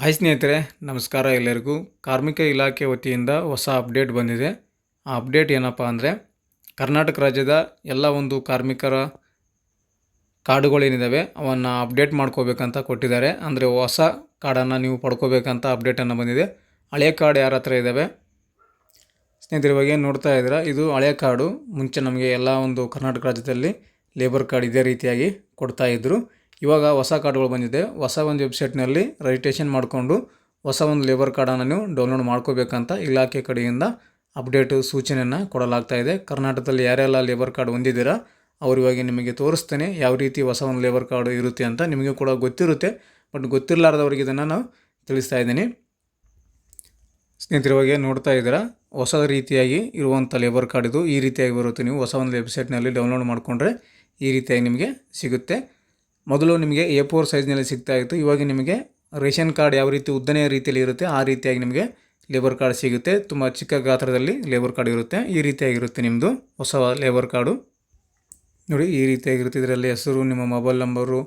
Hi ಸ್ನೇಹಿತರೆ, ನಮಸ್ಕಾರ ಎಲ್ಲರಿಗೂ. ಕಾರ್ಮಿಕ ಇಲಾಖೆ ವತಿಯಿಂದ ಹೊಸ ಅಪ್ಡೇಟ್ ಬಂದಿದೆ. ಆ ಅಪ್ಡೇಟ್ ಏನಪ್ಪ ಅಂದರೆ, ಕರ್ನಾಟಕ ರಾಜ್ಯದ ಎಲ್ಲ ಒಂದು ಕಾರ್ಮಿಕರ ಕಾರ್ಡುಗಳೇನಿದ್ದಾವೆ ಅವನ್ನು ಅಪ್ಡೇಟ್ ಮಾಡ್ಕೋಬೇಕಂತ ಕೊಟ್ಟಿದ್ದಾರೆ. ಅಂದರೆ ಹೊಸ ಕಾರ್ಡನ್ನು ನೀವು ಪಡ್ಕೋಬೇಕಂತ ಅಪ್ಡೇಟನ್ನು ಬಂದಿದೆ. ಹಳೆಯ ಕಾರ್ಡ್ ಯಾರ ಹತ್ರ ಇದ್ದಾವೆ ಸ್ನೇಹಿತರ ಬಗ್ಗೆ ನೋಡ್ತಾ ಇದ್ದೀರಾ, ಇದು ಹಳೆಯ ಕಾರ್ಡು ಮುಂಚೆ ನಮಗೆ ಎಲ್ಲ ಒಂದು ಕರ್ನಾಟಕ ರಾಜ್ಯದಲ್ಲಿ ಲೇಬರ್ ಕಾರ್ಡ್ ಇದೇ ರೀತಿಯಾಗಿ ಕೊಡ್ತಾ ಇದ್ದರು ಇವಾಗ ಹೊಸ ಕಾರ್ಡ್ಗಳು ಬಂದಿದೆ. ಹೊಸ ಒಂದು ವೆಬ್ಸೈಟ್ನಲ್ಲಿ ರಿಜಿಸ್ಟ್ರೇಷನ್ ಮಾಡಿಕೊಂಡು ಹೊಸ ಒಂದು ಲೇಬರ್ ಕಾರ್ಡನ್ನು ನೀವು ಡೌನ್ಲೋಡ್ ಮಾಡ್ಕೋಬೇಕಂತ ಇಲಾಖೆ ಕಡೆಯಿಂದ ಅಪ್ಡೇಟು ಸೂಚನೆಯನ್ನು ಕೊಡಲಾಗ್ತಾ ಇದೆ. ಕರ್ನಾಟಕದಲ್ಲಿ ಯಾರೆಲ್ಲ ಲೇಬರ್ ಕಾರ್ಡ್ ಹೊಂದಿದ್ದೀರಾ, ಅವ್ರು ಇವಾಗ ನಿಮಗೆ ತೋರಿಸ್ತೇನೆ ಯಾವ ರೀತಿ ಹೊಸ ಒಂದು ಲೇಬರ್ ಕಾರ್ಡ್ ಇರುತ್ತೆ ಅಂತ. ನಿಮಗೆ ಕೂಡ ಗೊತ್ತಿರುತ್ತೆ, ಬಟ್ ಗೊತ್ತಿರಲಾರ್ದವ್ರಿಗೆ ಇದನ್ನು ನಾನು ತಿಳಿಸ್ತಾ ಇದ್ದೀನಿ. ಸ್ನೇಹಿತರವಾಗಿ ನೋಡ್ತಾ ಇದ್ದೀರಾ, ಹೊಸ ರೀತಿಯಾಗಿ ಇರುವಂಥ ಲೇಬರ್ ಕಾರ್ಡ್ ಇದು ಈ ರೀತಿಯಾಗಿ ಬರುತ್ತೆ. ನೀವು ಹೊಸ ಒಂದು ವೆಬ್ಸೈಟ್ನಲ್ಲಿ ಡೌನ್ಲೋಡ್ ಮಾಡಿಕೊಂಡ್ರೆ ಈ ರೀತಿಯಾಗಿ ನಿಮಗೆ ಸಿಗುತ್ತೆ. ಮೊದಲು ನಿಮಗೆ ಎ ಫೋರ್ ಸೈಜ್ನಲ್ಲಿ ಸಿಗ್ತಾ ಇತ್ತು. ಇವಾಗ ನಿಮಗೆ ರೇಷನ್ ಕಾರ್ಡ್ ಯಾವ ರೀತಿ ಉದ್ದನೆಯ ರೀತಿಯಲ್ಲಿ ಇರುತ್ತೆ, ಆ ರೀತಿಯಾಗಿ ನಿಮಗೆ ಲೇಬರ್ ಕಾರ್ಡ್ ಸಿಗುತ್ತೆ. ತುಂಬ ಚಿಕ್ಕ ಗಾತ್ರದಲ್ಲಿ ಲೇಬರ್ ಕಾರ್ಡ್ ಇರುತ್ತೆ. ಈ ರೀತಿಯಾಗಿರುತ್ತೆ ನಿಮ್ಮದು ಹೊಸ ಲೇಬರ್ ಕಾರ್ಡು ನೋಡಿ, ಈ ರೀತಿಯಾಗಿರುತ್ತೆ. ಇದರಲ್ಲಿ ಹೆಸರು, ನಿಮ್ಮ mobile number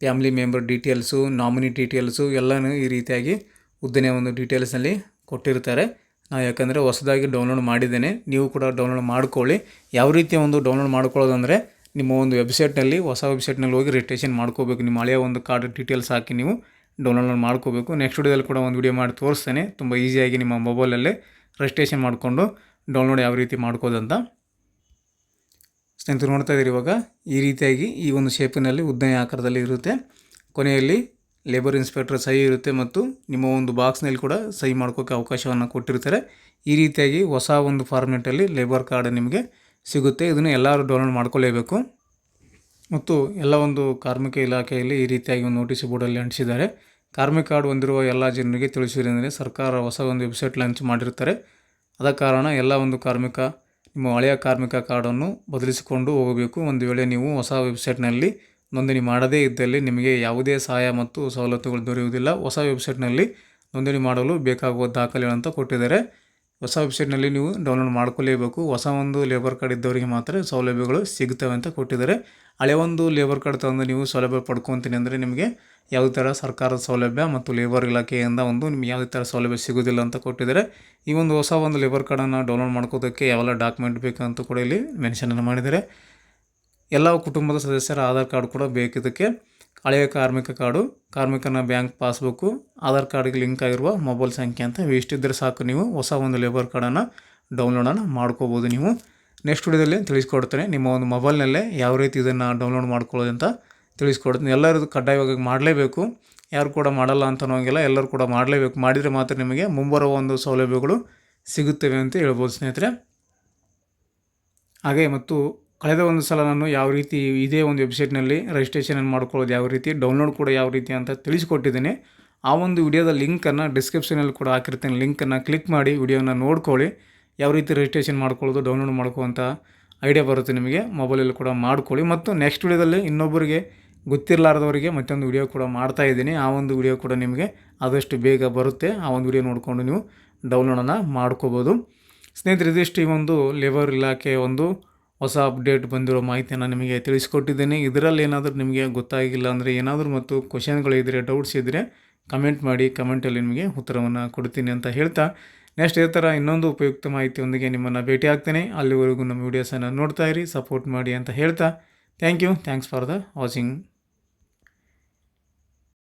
family member details nominee details ಎಲ್ಲನೂ ಈ ರೀತಿಯಾಗಿ ಉದ್ದನೆಯ ಒಂದು ಡೀಟೇಲ್ಸ್ನಲ್ಲಿ ಕೊಟ್ಟಿರ್ತಾರೆ. ನಾವು ಯಾಕಂದರೆ ಹೊಸದಾಗಿ ಡೌನ್ಲೋಡ್ ಮಾಡಿದ್ದೇನೆ. ನೀವು ಕೂಡ ಡೌನ್ಲೋಡ್ ಮಾಡ್ಕೊಳ್ಳಿ. ಯಾವ ರೀತಿಯ ಒಂದು ಡೌನ್ಲೋಡ್ ಮಾಡ್ಕೊಳ್ಳೋದಂದರೆ ನಿಮ್ಮ ಒಂದು ವೆಬ್ಸೈಟ್ನಲ್ಲಿ ಹೊಸ ವೆಬ್ಸೈಟ್ನಲ್ಲಿ ಹೋಗಿ ರಿಜಿಸ್ಟ್ರೇಷನ್ ಮಾಡ್ಕೋಬೇಕು. ನಿಮ್ಮ ಹಳೆಯ ಒಂದು ಕಾರ್ಡ್ ಡೀಟೇಲ್ಸ್ ಹಾಕಿ ನೀವು ಡೌನ್ಲೋಡ್ ಮಾಡ್ಕೋಬೇಕು. ನೆಕ್ಸ್ಟ್ ವಿಡಿಯೋದಲ್ಲಿ ಕೂಡ ಒಂದು ವಿಡಿಯೋ ಮಾಡಿ ತೋರಿಸ್ತೇನೆ. ತುಂಬ ಈಸಿಯಾಗಿ ನಿಮ್ಮ ಮೊಬೈಲಲ್ಲೇ ರಿಜಿಸ್ಟ್ರೇಷನ್ ಮಾಡಿಕೊಂಡು ಡೌನ್ಲೋಡ್ ಯಾವ ರೀತಿ ಮಾಡ್ಕೋದಂತ. ಸ್ನೇಹಿತರು, ನೋಡ್ತಾ ಇದ್ದೀರಿ ಇವಾಗ, ಈ ರೀತಿಯಾಗಿ ಈ ಒಂದು ಶೇಪಿನಲ್ಲಿ ಉದ್ದನೆಯ ಆಕಾರದಲ್ಲಿ ಇರುತ್ತೆ. ಕೊನೆಯಲ್ಲಿ ಲೇಬರ್ ಇನ್ಸ್ಪೆಕ್ಟರ್ ಸಹಿ ಇರುತ್ತೆ ಮತ್ತು ನಿಮ್ಮ ಒಂದು ಬಾಕ್ಸ್ನಲ್ಲಿ ಕೂಡ ಸಹಿ ಮಾಡ್ಕೋಕ್ಕೆ ಅವಕಾಶವನ್ನು ಕೊಟ್ಟಿರ್ತಾರೆ. ಈ ರೀತಿಯಾಗಿ ಹೊಸ ಒಂದು ಫಾರ್ಮೆಟಲ್ಲಿ ಲೇಬರ್ ಕಾರ್ಡ್ ನಿಮಗೆ ಸಿಗುತ್ತೆ. ಇದನ್ನು ಎಲ್ಲರೂ ಡೌನ್ಲೋಡ್ ಮಾಡ್ಕೊಳ್ಳೇಬೇಕು ಮತ್ತು ಎಲ್ಲ ಒಂದು ಕಾರ್ಮಿಕ ಇಲಾಖೆಯಲ್ಲಿ ಈ ರೀತಿಯಾಗಿ ಒಂದು ನೋಟಿಸ್ ಬೋರ್ಡಲ್ಲಿ ಅಂಟಿಸಿದ್ದಾರೆ. ಕಾರ್ಮಿಕ ಕಾರ್ಡ್ ಹೊಂದಿರುವ ಎಲ್ಲ ಜನರಿಗೆ ತಿಳಿಸಿದರೆ ಸರ್ಕಾರ ಹೊಸ ಒಂದು ವೆಬ್ಸೈಟ್ ಲಾಂಚ್ ಮಾಡಿರ್ತಾರೆ ಆದ ಕಾರಣ ಎಲ್ಲ ಒಂದು ಕಾರ್ಮಿಕ, ನಿಮ್ಮ ಹಳೆಯ ಕಾರ್ಮಿಕ ಕಾರ್ಡನ್ನು ಬದಲಿಸಿಕೊಂಡು ಹೋಗಬೇಕು. ಒಂದು ವೇಳೆ ನೀವು ಹೊಸ ವೆಬ್ಸೈಟ್ನಲ್ಲಿ ನೋಂದಣಿ ಮಾಡದೇ ಇದ್ದಲ್ಲಿ ನಿಮಗೆ ಯಾವುದೇ ಸಹಾಯ ಮತ್ತು ಸವಲತ್ತುಗಳು ದೊರೆಯುವುದಿಲ್ಲ. ಹೊಸ ವೆಬ್ಸೈಟ್ನಲ್ಲಿ ನೋಂದಣಿ ಮಾಡಲು ಬೇಕಾಗುವ ದಾಖಲೆಗಳಂತ ಕೊಟ್ಟಿದ್ದಾರೆ. ಹೊಸ ವೆಬ್ಸೈಟ್ನಲ್ಲಿ ನೀವು ಡೌನ್ಲೋಡ್ ಮಾಡ್ಕೊಳ್ಳೇಬೇಕು. ಹೊಸ ಒಂದು ಲೇಬರ್ ಕಾರ್ಡ್ ಇದ್ದವರಿಗೆ ಮಾತ್ರ ಸೌಲಭ್ಯಗಳು ಸಿಗ್ತವೆ ಅಂತ ಕೊಟ್ಟಿದ್ದಾರೆ. ಹಳೆ ಒಂದು ಲೇಬರ್ ಕಾರ್ಡ್ ತಂದು ನೀವು ಸೌಲಭ್ಯ ಪಡ್ಕೊತೀನಿ ಅಂದರೆ ನಿಮಗೆ ಯಾವುದೇ ಥರ ಸರ್ಕಾರದ ಸೌಲಭ್ಯ ಮತ್ತು ಲೇಬರ್ ಇಲಾಖೆಯಿಂದ ಒಂದು ನಿಮ್ಗೆ ಯಾವುದೇ ಥರ ಸೌಲಭ್ಯ ಸಿಗೋದಿಲ್ಲ ಅಂತ ಕೊಟ್ಟಿದ್ದಾರೆ. ಈ ಒಂದು ಹೊಸ ಒಂದು ಲೇಬರ್ ಕಾರ್ಡನ್ನು ಡೌನ್ಲೋಡ್ ಮಾಡ್ಕೋದಕ್ಕೆ ಯಾವೆಲ್ಲ ಡಾಕ್ಯುಮೆಂಟ್ ಬೇಕಂತ ಕೂಡ ಇಲ್ಲಿ ಮೆನ್ಷನನ್ನು ಮಾಡಿದ್ದಾರೆ. ಎಲ್ಲ ಕುಟುಂಬದ ಸದಸ್ಯರ ಆಧಾರ್ ಕಾರ್ಡ್ ಕೂಡ ಬೇಕಿದ್ದಕ್ಕೆ ಹಳೆಯ ಕಾರ್ಮಿಕ ಕಾರ್ಡು, ಕಾರ್ಮಿಕನ ಬ್ಯಾಂಕ್ ಪಾಸ್ಬುಕ್ಕು, ಆಧಾರ್ ಕಾರ್ಡ್ಗೆ ಲಿಂಕ್ ಆಗಿರುವ ಮೊಬೈಲ್ ಸಂಖ್ಯೆ ಅಂತ ಇಷ್ಟಿದ್ದರೆ ಸಾಕು ನೀವು. ಹೊಸ ಒಂದು ಲೇಬರ್ ಕಾರ್ಡನ್ನು ಡೌನ್ಲೋಡನ್ನು ಮಾಡ್ಕೋಬೋದು ನೀವು. ನೆಕ್ಸ್ಟ್ ವಿಡಿಯೋದಲ್ಲಿ ತಿಳಿಸ್ಕೊಡ್ತೇನೆ. ನಿಮ್ಮ ಒಂದು ಮೊಬೈಲ್ನಲ್ಲೇ ಯಾವ ರೀತಿ ಇದನ್ನು ಡೌನ್ಲೋಡ್ ಮಾಡ್ಕೊಳ್ಳೋದು ಅಂತ ತಿಳಿಸ್ಕೊಡ್ತೀನಿ. ಎಲ್ಲರದು ಕಡ್ಡಾಯವಾಗಿ ಮಾಡಲೇಬೇಕು. ಯಾರು ಕೂಡ ಮಾಡಲ್ಲ ಅಂತ ಅನ್ನೋಂಗಿಲ್ಲ. ಎಲ್ಲರೂ ಕೂಡ ಮಾಡಲೇಬೇಕು. ಮಾಡಿದರೆ ಮಾತ್ರ ನಿಮಗೆ ಮುಂಬರುವ ಒಂದು ಸೌಲಭ್ಯಗಳು ಸಿಗುತ್ತವೆ ಅಂತ ಹೇಳ್ಬೋದು ಸ್ನೇಹಿತರೆ. ಹಾಗೆ ಮತ್ತು ಕಳೆದ ಒಂದು ಸಲ ನಾನು ಯಾವ ರೀತಿ ಇದೇ ಒಂದು ವೆಬ್ಸೈಟ್ನಲ್ಲಿ ರಿಜಿಸ್ಟ್ರೇಷನ್ ಮಾಡ್ಕೊಳ್ಳೋದು ಯಾವ ರೀತಿ ಡೌನ್ಲೋಡ್ ಕೂಡ ಯಾವ ರೀತಿ ಅಂತ ತಿಳಿಸ್ಕೊಟ್ಟಿದ್ದೀನಿ. ಆ ಒಂದು ವಿಡಿಯೋದ ಲಿಂಕನ್ನು ಡಿಸ್ಕ್ರಿಪ್ಷನಲ್ಲಿ ಕೂಡ ಹಾಕಿರ್ತೀನಿ. ಲಿಂಕನ್ನು ಕ್ಲಿಕ್ ಮಾಡಿ ವಿಡಿಯೋನ ನೋಡ್ಕೊಳ್ಳಿ. ಯಾವ ರೀತಿ ರಿಜಿಸ್ಟ್ರೇಷನ್ ಮಾಡ್ಕೊಳ್ಳೋದು ಡೌನ್ಲೋಡ್ ಮಾಡ್ಕೊಳ್ಳೋಂಥ ಐಡಿಯಾ ಬರುತ್ತೆ ನಿಮಗೆ. ಮೊಬೈಲಲ್ಲಿ ಕೂಡ ಮಾಡ್ಕೊಳ್ಳಿ. ಮತ್ತು ನೆಕ್ಸ್ಟ್ ವಿಡಿಯೋದಲ್ಲಿ ಇನ್ನೊಬ್ಬರಿಗೆ ಗೊತ್ತಿರಲಾರದವರಿಗೆ ಮತ್ತೊಂದು ವಿಡಿಯೋ ಕೂಡ ಮಾಡ್ತಾ ಇದ್ದೀನಿ. ಆ ಒಂದು ವಿಡಿಯೋ ಕೂಡ ನಿಮಗೆ ಆದಷ್ಟು ಬೇಗ ಬರುತ್ತೆ. ಆ ಒಂದು ವಿಡಿಯೋ ನೋಡಿಕೊಂಡು ನೀವು ಡೌನ್ಲೋಡನ್ನು ಮಾಡ್ಕೋಬೋದು. ಸ್ನೇಹಿತರೆ, ಇದಿಷ್ಟು ಈ ಒಂದು ಲೇಬರ್ ಇಲಾಖೆಯ ಒಂದು ಹೊಸ ಅಪ್ಡೇಟ್ ಬಂದಿರೋ ಮಾಹಿತಿಯನ್ನು ನಿಮಗೆ ತಿಳಿಸ್ಕೊಟ್ಟಿದ್ದೇನೆ. ಇದರಲ್ಲಿ ಏನಾದರೂ ನಿಮಗೆ ಗೊತ್ತಾಗಿಲ್ಲ ಅಂದರೆ ಏನಾದರೂ ಮತ್ತು ಕ್ವಶನ್ಗಳಿದ್ದರೆ ಡೌಟ್ಸ್ ಇದ್ದರೆ ಕಮೆಂಟ್ ಮಾಡಿ ಕಮೆಂಟಲ್ಲಿ ನಿಮಗೆ ಉತ್ತರವನ್ನು ಕೊಡ್ತೀನಿ ಅಂತ ಹೇಳ್ತಾ. ನೆಕ್ಸ್ಟ್ ಇದೇ ಥರ ಇನ್ನೊಂದು ಉಪಯುಕ್ತ ಮಾಹಿತಿಯೊಂದಿಗೆ ನಿಮ್ಮನ್ನು ಭೇಟಿ ಆಗ್ತೇನೆ. ಅಲ್ಲಿವರೆಗೂ ನಮ್ಮ ವೀಡಿಯೋಸನ್ನು ನೋಡ್ತಾ ಇರಿ ಸಪೋರ್ಟ್ ಮಾಡಿ ಅಂತ ಹೇಳ್ತಾ. Thank you thanks for the watching